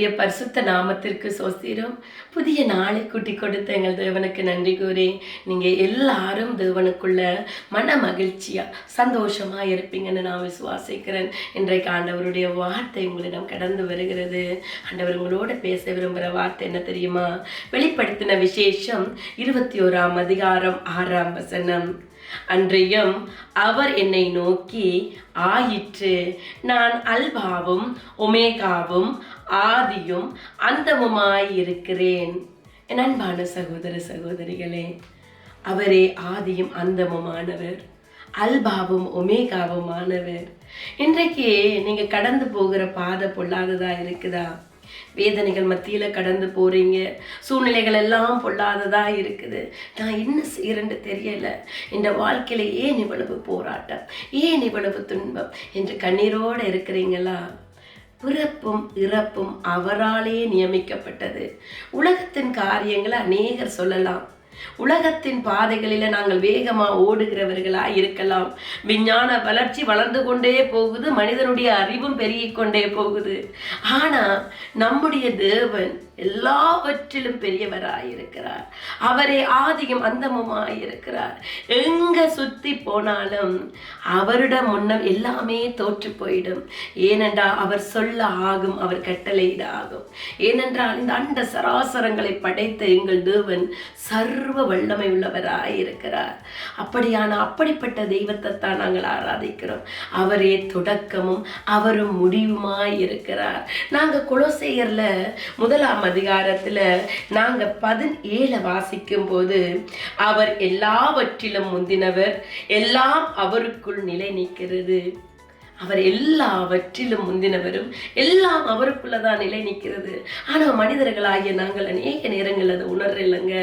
கர்த்தருடைய பரிசுத்த நாமத்திற்கு சோஸ்திரம். புதிய நாளை கூட்டி கொடுத்த எங்கள் தேவனுக்கு நன்றி கூறி நீங்கள் எல்லாரும் தேவனுக்குள்ள மன மகிழ்ச்சியாக சந்தோஷமா இருப்பீங்கன்னு நான் விசுவாசிக்கிறேன். இன்றைக்கு ஆண்டவருடைய வார்த்தை உங்களிடம் கடந்து வருகிறது. ஆண்டவர் உங்களோட பேச விரும்புகிற வார்த்தை என்ன தெரியுமா? வெளிப்படுத்தின விசேஷம் இருபத்தி ஓராம் அதிகாரம் ஆறாம் வசனம். அன்றையும் அவர் என்னை நோக்கி ஆயிற்று. நான் அல்பாவும் ஒமேகாவும் ஆதியும் அந்தமுமாய் இருக்கிறேன். என் அன்பான சகோதர சகோதரிகளே அவரே ஆதியும் அந்தமுமானவர் அல்பாவும் ஒமேகாவுமானவர். இன்றைக்கு நீங்க கடந்து போகிற பாதை பொல்லாததா இருக்குதா? வேதனைகள் மத்தியில கடந்து போறீங்க. சூழ்நிலைகள் எல்லாம் பொல்லாததா இருக்குது. நான் என்ன செய்யறேன்னு தெரியல. இந்த வாழ்க்கையில ஏன் இவ்வளவு போராட்டம்? ஏன் இவ்வளவு துன்பம்? என்று கண்ணீரோடு இருக்கிறீங்களா? பிறப்பும் இறப்பும் அவராலே நியமிக்கப்பட்டது. உலகத்தின் காரியங்களை அநேகர் சொல்லலாம். உலகத்தின் பாதைகளில நாங்கள் வேகமா ஓடுகிறவர்களா இருக்கலாம். விஞ்ஞான வளர்ச்சி வளர்ந்து கொண்டே போகுது மனிதனுடைய அறிவும் பெருகிக் கொண்டே போகுது. ஆனா நம்முடைய தேவன் எல்லாவற்றிலும் பெரியவராயிருக்கிறார். அவரே ஆதியும் அந்தமுமாயிருக்கிறார். எங்க சுத்தி போனாலும் அவரிடம் முன்னம் எல்லாமே தோற்று போயிடும் ஏனென்றால் அவர் சொல்ல ஆகும் அவர் கட்டளையிட ஆகும் ஏனென்றால் இந்த அண்ட சராசரங்களை படைத்த எங்கள் தேவன் சர்வ வல்லமை உள்ளவராயிருக்கிறார் அப்படியான அப்படிப்பட்ட தெய்வத்தை தான் நாங்கள் ஆராதிக்கிறோம். அவரே தொடக்கமும் அவரும் முடிவுமாய் இருக்கிறார் நாங்க குலசேகரில் முதலாம் அதிகாரத்துல நாங்க பதினேழை வாசிக்கும் போது அவர் எல்லாவற்றிலும் முந்தினவர். எல்லாம் அவருக்குள் நிலை நிற்கிறது. அவர் எல்லாவற்றிலும் முந்தினவரும் எல்லாம் அவருக்குள்ளதான் நிலை நிற்கிறது. ஆனால் மனிதர்களாகிய நாங்கள் அநேக நேரங்கள் அதை உணர்றில்லைங்க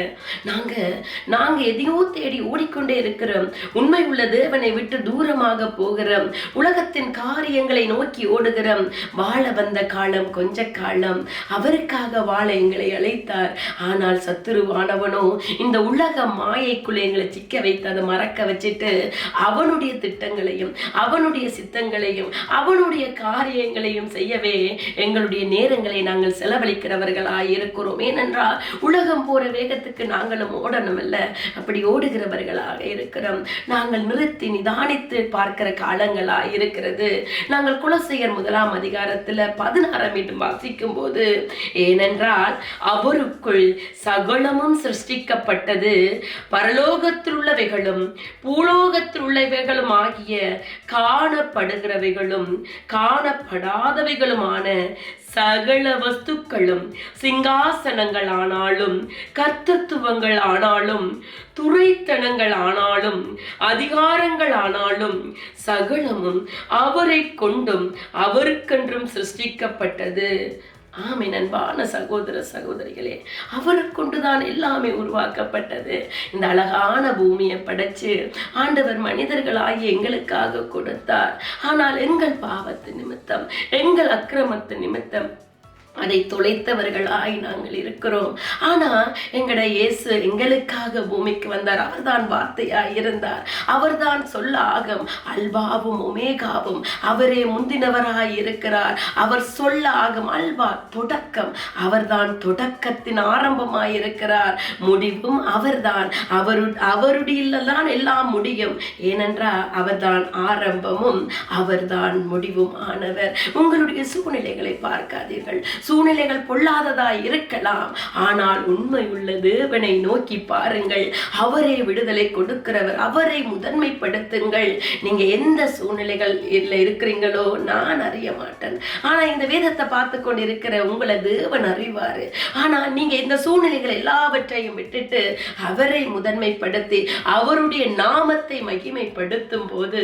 நாங்கள் நாங்கள் எதையோ தேடி ஓடிக்கொண்டே இருக்கிறோம். உண்மை உள்ள தேவனை விட்டு தூரமாக போகிறோம். உலகத்தின் காரியங்களை நோக்கி ஓடுகிறோம். வாழ வந்த காலம் கொஞ்ச காலம். அவருக்காக வாழ எங்களை அழைத்தார். ஆனால் சத்துருவானவனோ இந்த உலக மாயைக்குள்ளே எங்களை சிக்க வைத்து அதை மறக்க வச்சுட்டு அவனுடைய திட்டங்களையும் அவனுடைய சித்தங்களையும் செயல்களையும் அவனுடைய காரியங்களையும் செய்யவே எங்களுடைய நேரங்களை நாங்கள் செலவழிக்கிறவர்களாக இருக்கிறோம். ஏனென்றால் உலகம் போகிற வேகத்துக்கு நாங்களும் ஓடணும் இல்லை அப்படி ஓடுகிறவர்களாக இருக்கிறோம். நாங்கள் நிறுத்தி நிதானித்து பார்க்கிற காலங்களாக இருக்கிறது. நாங்கள் குலசெயர் முதலாம் அதிகாரத்தில் பதினாறாம் மீண்டும் வாசிக்கும் போது ஏனென்றால் அவருக்குள் சகலமும் சிருஷ்டிக்கப்பட்டது. பரலோகத்தில் உள்ளவைகளும் பூலோகத்தில் உள்ளவைகளும் ஆகிய காணப்படுகிற காணப்படுகிறவைகளும் காணப்படாதவைகளுமான சகல வஸ்துக்களும் சிங்காசனங்கள் ஆனாலும் கர்த்தத்துவங்கள் ஆனாலும் துறைத்தனங்கள் ஆனாலும் அதிகாரங்கள் ஆனாலும் சகலமும் அவரை கொண்டும் அவருக்கென்றும் சிருஷ்டிக்கப்பட்டது. ஆமை அன்பான சகோதர சகோதரிகளே அவரை கொண்டுதான் எல்லாமே உருவாக்கப்பட்டது. இந்த அழகான பூமியை படைச்சு ஆண்டவர் மனிதர்களாகி எங்களுக்காக கொடுத்தார். ஆனால் எங்கள் பாவத்து நிமித்தம் எங்கள் அக்கிரமத்து நிமித்தம் அதை தொலைத்தவர்களாய் நாங்கள் இருக்கிறோம். ஆனா எங்கட இயேசு எங்களுக்காக பூமிக்கு வந்தார். அவர்தான் வார்த்தையாய் இருந்தார். அவர்தான் சொல்ல ஆகம் அல்பாவும் ஒமேகாவும் அவரே முந்தினவராய் இருக்கிறார். அவர் சொல்ல ஆகும் அல்பா தொடக்கம் அவர்தான் தொடக்கத்தின் ஆரம்பமாய் இருக்கிறார். முடிவும் அவர்தான். அவரு அவருடையில்தான் எல்லாம் முடியும். ஏனென்றால் அவர்தான் ஆரம்பமும் அவர்தான் முடிவும் ஆனவர். உங்களுடைய சூழ்நிலைகளை பார்க்காதீர்கள். சூழ்நிலைகள் பொல்லாததா இருக்கலாம். ஆனால் உண்மை உள்ளது தேவனை நோக்கி பாருங்கள். அவரே விடுதலை கொடுக்கிறவர் அவரை முதன்மைப்படுத்துங்கள். நீங்க எந்த சூழ்நிலைகள் இருக்கிறீங்களோ நான் அறிய மாட்டேன். ஆனா இந்த வேதத்தை பார்த்து கொண்டு இருக்கிற உங்களை தேவன் அறிவாரு. ஆனா நீங்க இந்த சூழ்நிலைகள் எல்லாவற்றையும் விட்டுட்டு அவரை முதன்மைப்படுத்தி அவருடைய நாமத்தை மகிமைப்படுத்தும் போது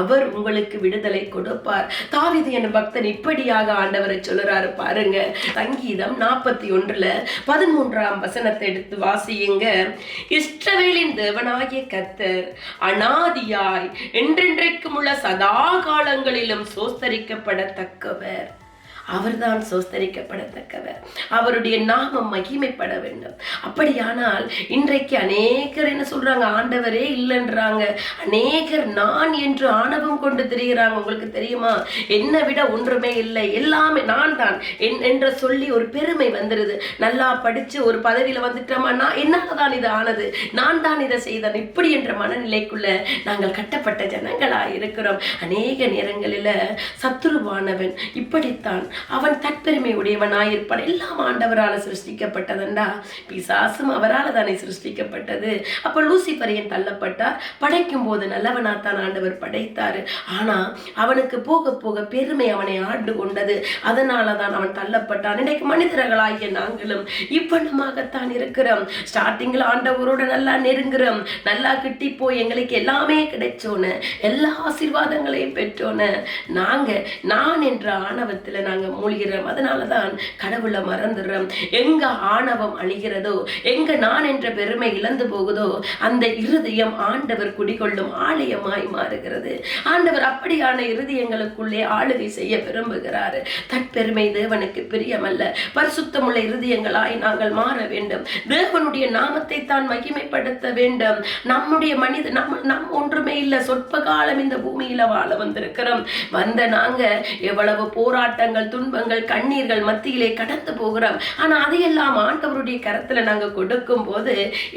அவர் உங்களுக்கு விடுதலை கொடுப்பார். தாவிது என் பக்தன் இப்படியாக ஆண்டவரை சொல்லுறாரு பாருங்க. சங்கீதம் நாற்பத்தி ஒன்றுல பதிமூன்றாம் வசனத்தை எடுத்து வாசியுங்க. இஸ்ரவேலின் தேவனாகிய கர்த்தர் அனாதியாய் என்றென்றைக்கும் உள்ள சதா காலங்களிலும் சோஸ்தரிக்கப்படத்தக்கவர். அவர்தான் சோஸ்தரிக்கப்படத்தக்கவர். அவருடைய நாமம் மகிமைப்பட வேண்டும். அப்படியானால் இன்றைக்கு அநேகர் என்ன சொல்றாங்க? ஆண்டவரே இல்லைன்றாங்க. அநேகர் நான் என்று ஆணவம் கொண்டு திரிகிறாங்க. உங்களுக்கு தெரியுமா? என்னை விட ஒன்றுமே இல்லை. எல்லாமே நான் தான் என் என்ற சொல்லி ஒரு பெருமை வந்துருது. நல்லா படிச்சு ஒரு பதவியில வந்துட்டோமா? நான் என்னால தான் இது ஆனது? நான் தான் இதை செய்தேன். இப்படி என்ற மனநிலைக்குள்ள நாங்கள் கட்டப்பட்ட ஜனங்களா இருக்கிறோம் அநேக நேரங்களில் சத்துருவானவன் இப்படித்தான் அவன் தற்பெருமை உடையவனாயிருப்பான் எல்லாம் ஆண்டவரால் சிருஷ்டிக்கப்பட்டதண்டா. பிசாசும் அவரால் தானே சிருஷ்டிக்கப்பட்டது. அப்ப லூசிபரியன் தள்ளப்பட்டார்? படைக்கும் போது நல்லவனாத்தான் ஆண்டவர் படைத்தாரு. ஆனா அவனுக்கு போக போக பெருமை அவனை ஆண்டு கொண்டது. அதனால தான் அவன் தள்ளப்பட்டான். இன்றைக்கு மனிதர்களாகிய நாங்களும் இவ்வண்ணமாகத்தான் இருக்கிறோம். ஸ்டார்டிங்ல ஆண்டவரோட நல்லா நெருங்குறோம். நல்லா கிட்டி போய் எங்களுக்கு எல்லாமே கிடைச்சோன்னு எல்லா ஆசீர்வாதங்களையும் பெற்றோன்னு நாங்க நான் என்ற ஆணவத்துல நாங்க மூழ்கிறோம். அதனால தான் கடவுளை மறந்துடுறோம். எங்க ஆணவம் அழிகிறதோ எங்க நான் என்ற பெருமை இழந்து போகுதோ அந்த இருதயம் ஆண்டவர் குடிகொள்ளும் ஆலயமாய் மாறுகிறது. ஆண்டவர் அப்படியான இருதயங்களுக்குள்ளே ஆளுகை செய்ய விரும்புகிறார். தற்பெருமை தேவனுக்கு பிரியமல்ல. பரிசுத்தமுள்ள இருதயங்களாய் நாங்கள் மாற வேண்டும். தேவனுடைய நாமத்தை தான் மகிமைப்படுத்த வேண்டும். நம்முடைய மனித நம் நம் ஒன்றுமே இல்லை. சொற்ப காலம் இந்த பூமியில வாழ வந்திருக்கிறோம். வந்த நாங்க எவ்வளவு போராட்டங்கள் துன்பங்கள் கண்ணீர்கள் மத்தியிலே கடந்து போகிறோம். ஆனால் அதையெல்லாம் ஆண்டவருடைய கரத்தில் நாங்கள் கொடுக்கும் போது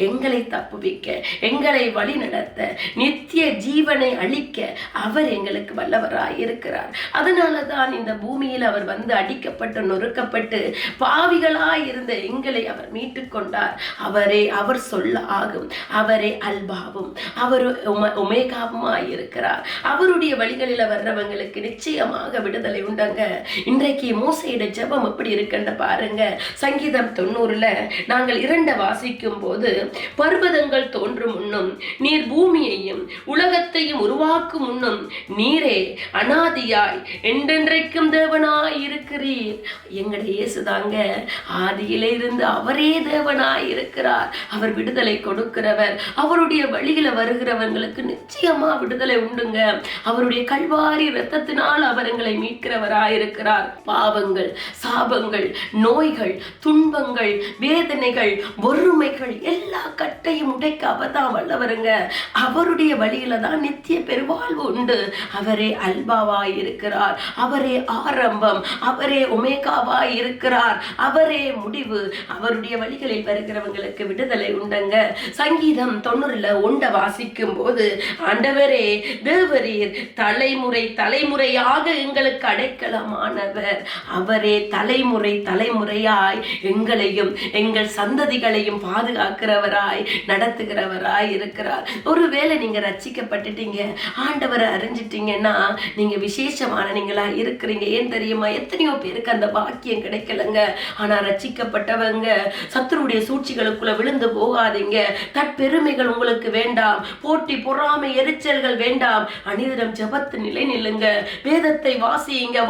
எங்களை தப்புவிக்க எங்களை வழி நடத்த நித்திய ஜீவனை அளிக்க அவர் எங்களுக்கு வல்லவராய் இருக்கிறார். அதனால தான் இந்த பூமியில் அவர் வந்து அடிக்கப்பட்டு நொறுக்கப்பட்டு பாவிகளாய் இருந்த எங்களை அவர் மீட்டு கொண்டார். அவரே அவர் சொல்ல ஆகும். அவரே அல்பாவும். அவர் உமேகாவுமாய் இருக்கிறார். அவருடைய வழிகளில் வர்றவங்களுக்கு நிச்சயமாக விடுதலை உண்டங்க. இன்றைக்கு மோசையிட ஜெபம் எப்படி இருக்குன்னு பாருங்க. சங்கீதம் தொண்ணூறுல நாங்கள் இரண்ட வாசிக்கும் போது பர்வதங்கள் தோன்றும் முன்னும் நீர் பூமியையும் உலகத்தையும் உருவாக்கும் முன்னும் நீரே அனாதியாய் என்றென்றைக்கும் தேவனாய் இருக்கிறீர் எங்களுடைய இயேசுதாங்க ஆதியிலே இருந்து அவரே தேவனாய் இருக்கிறார் அவர் விடுதலை கொடுக்கிறவர் அவருடைய வழியில வருகிறவங்களுக்கு நிச்சயமா விடுதலை உண்டுங்க. அவருடைய கல்வாரி இரத்தத்தினால் அவர் எங்களை மீட்கிறவராய் இருக்கிறார் பாவங்கள் சாபங்கள் நோய்கள் துன்பங்கள் வேதனைகள் ஒருமைகள் எல்லா கட்டையும் உடைக்க அவர் தான் வல்லவருங்க. அவருடைய வழியில தான் நித்திய பெருவாழ்வு உண்டு. அவரே அல்பாவாய் இருக்கிறார். அவரே ஆரம்பம். அவரே ஒமேகாவாய் இருக்கிறார். அவரே முடிவு. அவருடைய வழிகளில் வருகிறவங்களுக்கு விடுதலை உண்டுங்க. சங்கீதம் தொண்ணூறுல உண்ட வாசிக்கும் போது ஆண்டவரே தேவரீர் தலைமுறை தலைமுறையாக எங்களுக்கு அடைக்கலமானவர். அவரே. தலைமுறை தலைமுறையாய் எங்களையும் எங்கள் சந்ததிகளையும் பாதுகாக்கிறவராய் நடத்துகிறவராய் இருக்கிறார். ஒருவேளை நீங்க ரச்சிக்கப்பட்டுட்டீங்க ஆண்டவரை அறிஞ்சிட்டீங்கன்னா நீங்க விசேஷமான நீங்களா இருக்கிறீங்க. ஏன் தெரியுமா? எத்தனையோ பேருக்கு அந்த பாக்கியம் கிடைக்கலங்க. ஆனா ரச்சிக்கப்பட்டவங்க சத்துருடைய சூழ்ச்சிகளுக்குள்ள விழுந்து போகாதீங்க. தற்பெருமைகள் உங்களுக்கு வேண்டாம். போட்டி பொறாமை எரிச்சல்கள் வேண்டாம். அனிதரம் ஜபத்து நிலை நில்லுங்க வேதத்தை வாசியுங்க.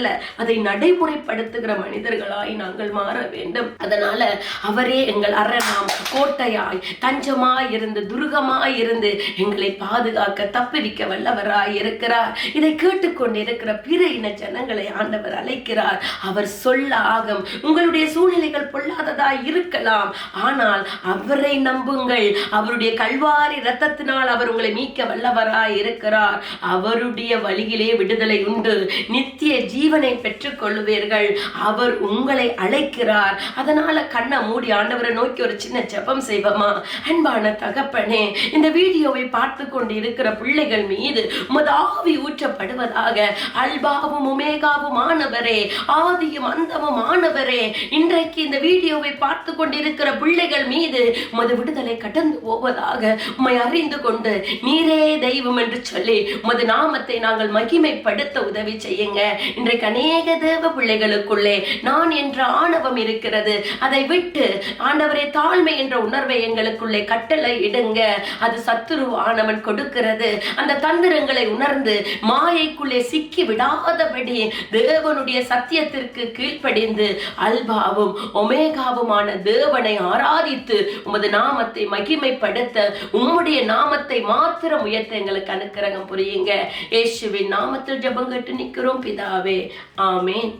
அல்ல. அதை நடைமுறைப்படுத்துகிற மனிதர்களாய் நாங்கள் மாற வேண்டும். அதனால அவரே எங்கள் அரணாம் கோட்டையாய் தஞ்சமாய் இருந்து துருகமாய் இருந்து எங்களை பாதுகாக்க தப்பிவிக்க வல்லவராய் இருக்கிறார். இதை கேட்டுக்கொண்டிருக்கிற பிற இன ஜனங்களை ஆண்டவர் அழைக்கிறார். அவர் சொல்ல ஆகும் உங்களுடைய சூழ்நிலைகள் பொல்லாததாய் இருக்கலாம். ஆனால் அவரை நம்புங்கள். அவருடைய கல்வாரி ரத்தத்தினால் அவர் உங்களை மீட்க வல்லவராய் இருக்கிறார். அவருடைய வழியிலே விடுதலை உண்டு. நித்திய ஜீவனை பெற்றுக் கொள்ளுவீர்கள். அவர் உங்களை அழைக்கிறார். அதனால கண்ணை மூடி ஆண்டவரை நோக்கி ஒரு சின்ன ஜெபம் செய்வோமா அன்பான தகப்பனே இந்த வீடியோவை பார்த்து கொண்டு இருக்கிற பிள்ளைகள் மீது உமது ஆவி ஊற்றப்படுவதாக அல்பாவும் உமேகாவும் ஆனவரே ஆதியும் அந்தமும் ஆனவரே இன்றைக்கு இந்த வீடியோவை பார்த்து கொண்டிருக்கிற பிள்ளைகள் மீது உமது விடுதலை கடந்து போவதாக உம்மை அறிந்து கொண்டு நீரே தெய்வம் என்று சொல்லி உமது நாமத்தை நாங்கள் மகிமைப்படுத்த உதவி செய்யுங்க. இன்றைக்கு அநேக தேவ பிள்ளைகளுக்குள்ளே நான் என்ற ஆணவம் இருக்கிறது. அதை விட்டு ஆண்டவரே தாழ்மை என்ற உணர்வை எங்களுக்குள்ளே கட்டளை இடுங்க. அது சத்துருவானவன் கொடுக்கிறது. அந்த தந்திரங்களை உணர்ந்து மாயைக்குள்ளே சிக்கி விடாதபடி தேவனுடைய சத்தியத்திற்கு கீழ்ப்படிந்து அல்பாவும் ஒமேகாவுமான தேவனை ஆராதித்து உமது நாமத்தை மகிமைப்படுத்த உம்முடைய நாமத்தை மாத்திரம் உயர்த்த எங்களுக்கு அனுக்கிரகம் புரியுங்க. இயேசுவின் நாமத்தில் ஜபம் கட்டு நிற்கிறோம் பிதாவே. ஆமேன்.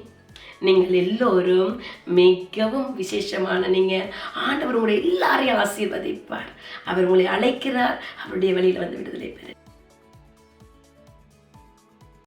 நீங்கள் எல்லோரும் மிகவும் விசேஷமான நீங்கள் ஆண்டவர் உங்களை எல்லாரையும் ஆசீர்வதிப்பார். அவர் உங்களை அழைக்கிறார். அவருடைய வழியில் வந்து விடுதலை பெற